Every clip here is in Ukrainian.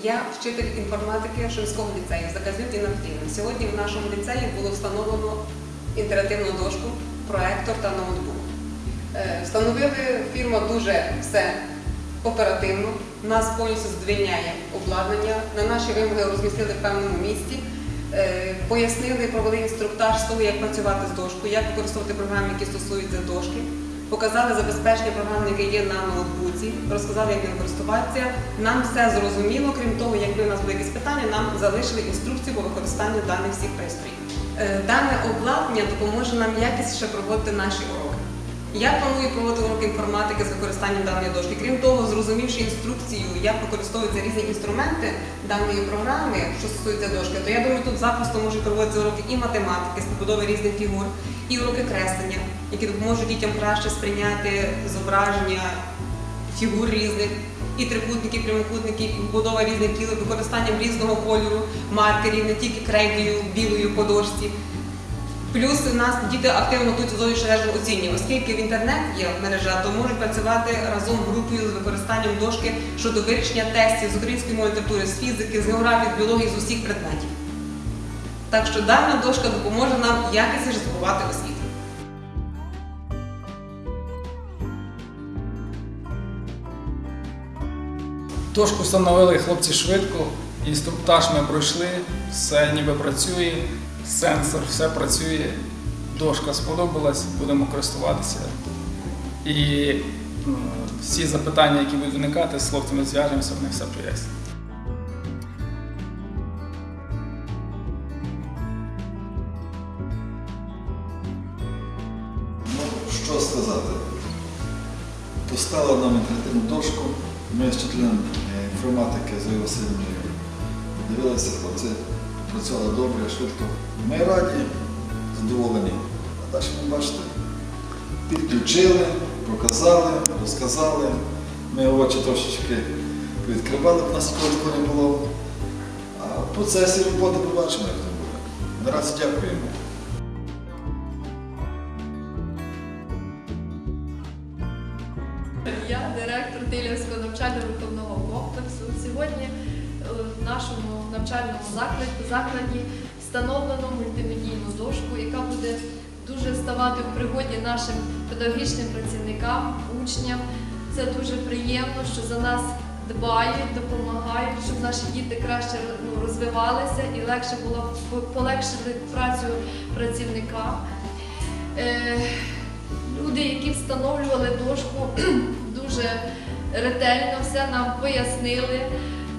Я вчитель інформатики Шумського ліцею Заказнюк Інна Петрівна. Сьогодні в нашому ліцеї було встановлено інтерактивну дошку, проектор та ноутбук. Е, Встановили фірма дуже все оперативно. Нас повністю задовільняє обладнання. На наші вимоги розмістили в певному місці. Е, Пояснили, провели інструктаж з того, як працювати з дошкою, як використовувати програми, які стосуються дошки. Показали забезпечення програм, яке є на ноутбуці, розказали, як ним користуватися. Нам все зрозуміло, крім того, якби у нас були якісь питання, нам залишили інструкцію по використанню даних всіх пристроїв. Е, Дане обладнання допоможе нам якісніше проводити наші уроки. Я планую проводити уроки інформатики з використанням даної дошки. Крім того, зрозумівши інструкцію, як використовуються різні інструменти даної програми, що стосується дошки, то я думаю, тут запросто можуть проводитися уроки і математики з побудови різних фігур, і уроки креслення, які допоможуть дітям краще сприйняти зображення фігур різних, і трикутників, прямокутників, і побудова різних тіл, використанням різного кольору, маркерів, не тільки крейдою, білою по дошці. Плюс у нас діти активно тут зовнішнє режим оцінює, оскільки в інтернет є мережа, то можуть працювати разом групою з використанням дошки щодо вирішення тестів з української мови літератури, з фізики, з географії, з біології, з усіх предметів. Так що дана дошка допоможе нам якісніше здобувати освіту. Дошку встановили хлопці швидко, інструктаж ми пройшли, все ніби працює, сенсор, все працює. Дошка сподобалась, будемо користуватися. І всі запитання, які будуть виникати, з хлопцями зв'яжемося, вони все пояснять. Ну, що сказати? Поставили нам інтерактивну дошку. Ми з вчителем е, інформатики Зоєю Васильівною дивилися, хлопці працювали добре, швидко. Ми раді, задоволені. А далі ви бачите, підключили, показали, розказали. Ми очі трошечки відкривали, б нас такого не було. А в процесі роботи побачимо, як це буде. Наразі дякуємо. Я директор Тилівського навчально-виховного комплексу. Сьогодні в нашому навчальному закладі, закладі встановлено мультимедійну дошку, яка буде дуже ставати в пригоді нашим педагогічним працівникам, учням. Це дуже приємно, що за нас дбають, допомагають, щоб наші діти краще ну, розвивалися і легше було полегшити працю працівникам. Е, люди, які встановлювали дошку, дуже ретельно все нам пояснили,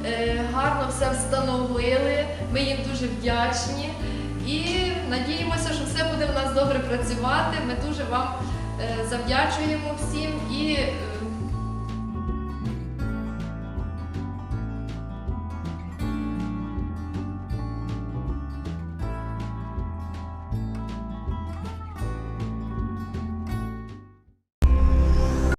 е, гарно все встановили. Ми їм дуже вдячні і надіємося, що все буде в нас добре працювати. Ми дуже вам е, завдячуємо всім і е,